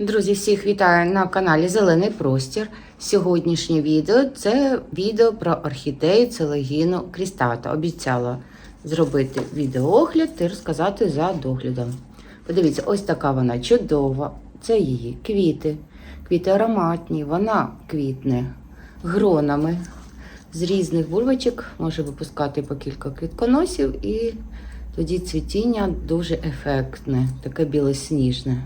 Друзі, всіх вітаю на каналі Зелений Простір. Сьогоднішнє відео це відео про орхідею целегіну крістата. Обіцяла зробити відеоогляд і розказати за доглядом. Подивіться, ось така вона чудова. Це її квіти. Квіти ароматні, вона квітне гронами. З різних бульбочок може випускати по кілька квітконосів, і тоді цвітіння дуже ефектне, таке білосніжне.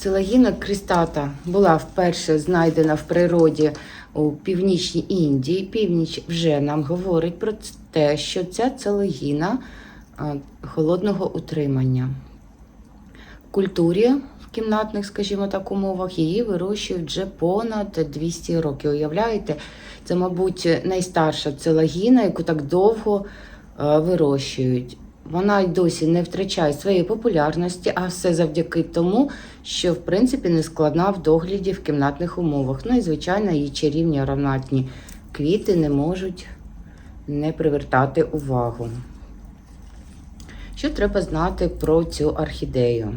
Целагіна крістата була вперше знайдена в природі у північній Індії. Північ вже нам говорить про те, що ця целагіна а, холодного утримання. В культурі в кімнатних, скажімо так, умовах її вирощують вже понад 200 років. Уявляєте, це, мабуть, найстарша целагіна, яку так довго е, вирощують. Вона й досі не втрачає своєї популярності, а все завдяки тому, що в принципі не складна в догляді в кімнатних умовах. Ну і звичайно, її чарівні ароматні квіти не можуть не привертати увагу. Що треба знати про цю орхідею?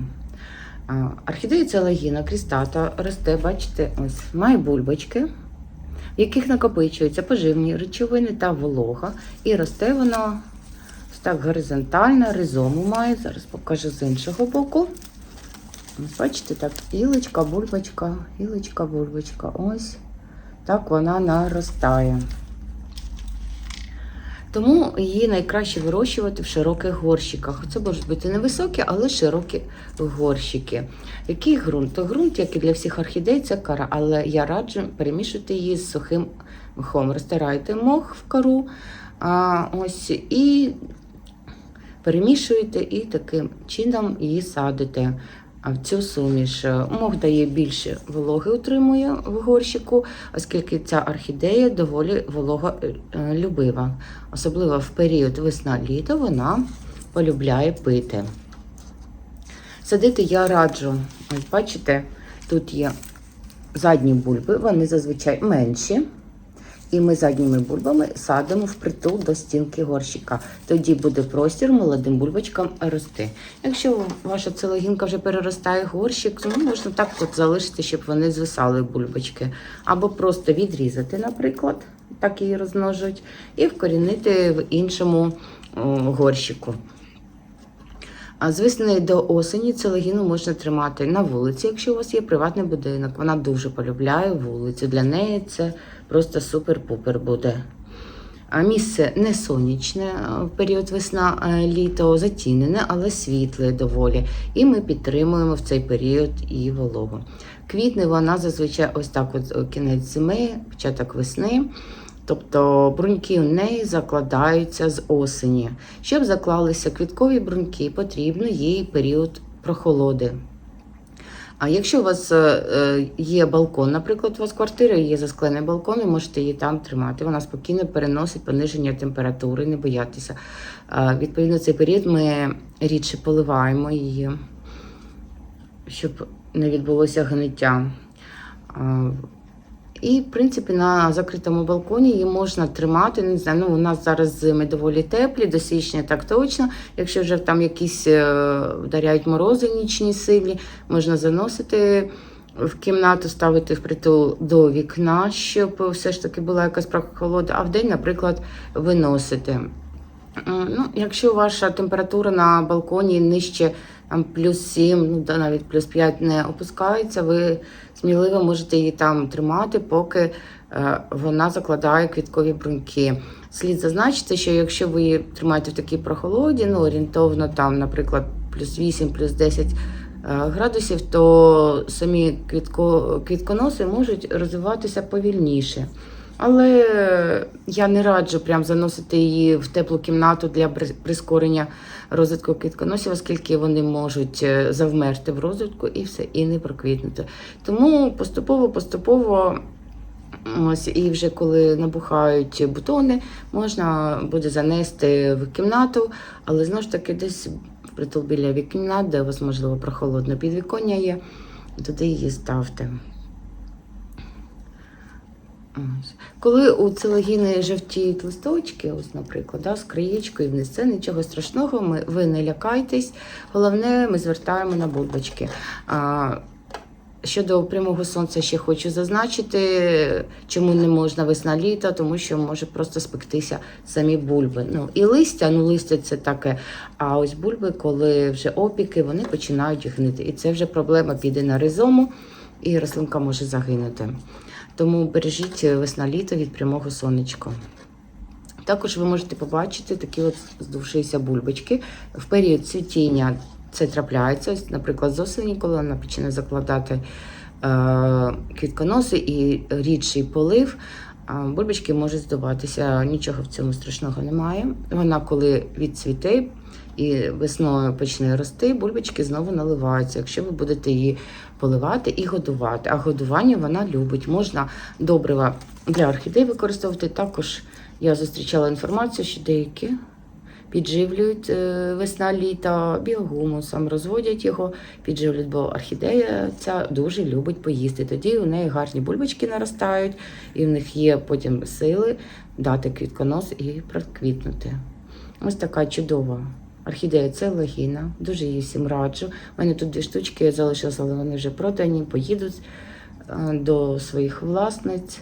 Орхідея целагіна крістата росте, бачите, ось має бульбочки, в яких накопичуються поживні речовини та волога, і росте воно так горизонтально, ризому має. Зараз покажу з іншого боку. Ось Бачите, так, ілочка, бульбочка, ілочка, бульбочка. Ось так вона наростає. Тому її найкраще вирощувати в широких горщиках. Це можуть бути невисокі, але широкі горщики. Який ґрунт? То ґрунт, як і для всіх орхідей, це кара, але я раджу перемішувати її з сухим мхом. Розтирайте мох в кору а, ось, і перемішуєте, і таким чином її садите. А в цю суміш мох дає більше вологи, утримує в горщику, оскільки ця орхідея доволі вологолюбива. Особливо в період весна-літо вона полюбляє пити. Садити я раджу, ось бачите, тут є задні бульби, вони зазвичай менші. І ми задніми бульбами садимо впритул до стінки горщика. Тоді буде простір молодим бульбочкам рости. Якщо ваша целогінка вже переростає горщик, то можна так от залишити, щоб вони звисали бульбочки. Або просто відрізати, наприклад, так її розмножують, і вкорінити в іншому горщику. А з весни до осені целогіну можна тримати на вулиці, якщо у вас є приватний будинок. Вона дуже полюбляє вулицю. Для неї це просто супер-пупер буде. А місце не сонячне в період весна-літо, затінене, але світле доволі. І ми підтримуємо в цей період і вологу. Квітне вона зазвичай ось так: от кінець зими, початок весни. Тобто бруньки у неї закладаються з осені. Щоб заклалися квіткові бруньки, потрібно їй період прохолоди. А якщо у вас е, є балкон, наприклад, у вас квартира є засклений балкон, ви можете її там тримати. Вона спокійно переносить пониження температури, не боятися. Відповідно, цей період ми рідше поливаємо її, щоб не відбулося гниття. І, в принципі, на закритому балконі її можна тримати. Не знаю, ну у нас зараз зими доволі теплі, до січня так точно. Якщо вже там якісь вдаряють морози нічні силі, можна заносити в кімнату, ставити впритул до вікна, щоб все ж таки була якась прохолода, а в день, наприклад, виносити. Ну, Якщо ваша температура на балконі нижче там, плюс 7, ну да, навіть плюс 5 не опускається, ви сміливо можете її там тримати, поки е, вона закладає квіткові бруньки. Слід зазначити, що якщо ви її тримаєте в такій прохолоді, ну орієнтовно там, наприклад, плюс 8, плюс 10 е, градусів, то самі квітко, квітконоси можуть розвиватися повільніше. Але я не раджу прям заносити її в теплу кімнату для прискорення розвитку квітконосів, оскільки вони можуть е, завмерти в розвитку і все, і не проквітнути. Тому поступово-поступово, ось і вже коли набухають бутони, можна буде занести в кімнату, але знову ж таки десь притул біля вікна, де у вас можливо прохолодне підвіконня є, туди її ставте. Ось. Коли у целогіни жовтіють листочки, ось, наприклад, да, з краєчкою вниз, це нічого страшного, ми, ви не лякайтесь. Головне, ми звертаємо на бульбочки. А, Щодо прямого сонця ще хочу зазначити, чому не можна весна літа, тому що може просто спектися самі бульби. Ну і листя, ну листя це таке. А ось бульби, коли вже опіки, вони починають гнити. І це вже проблема піде на ризому, і рослинка може загинути. Тому бережіть весна літо від прямого сонечка. Також ви можете побачити такі от здувшися бульбочки в період цвітіння. Це трапляється, наприклад, з осені, коли вона почне закладати е, квітконоси і рідший полив, а бульбочки можуть здуватися. Нічого в цьому страшного немає. Вона, коли відцвіте і весною почне рости, бульбочки знову наливаються, якщо ви будете її поливати і годувати. А годування вона любить. Можна добрива для орхідей використовувати. Також я зустрічала інформацію, що деякі підживлюють е, весна-літо біогумусом, розводять його, підживлюють, бо орхідея ця дуже любить поїсти. Тоді у неї гарні бульбочки наростають, і в них є потім сили дати квітконос і проквітнути. Ось така чудова орхідея це легіна. Дуже її всім раджу. У мене тут дві штучки залишилися, але вони вже продані, поїдуть е, до своїх власниць.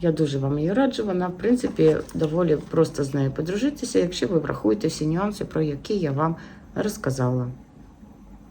Я дуже вам її раджу. Вона, в принципі, доволі просто з нею подружитися, якщо ви врахуєте всі нюанси, про які я вам розказала.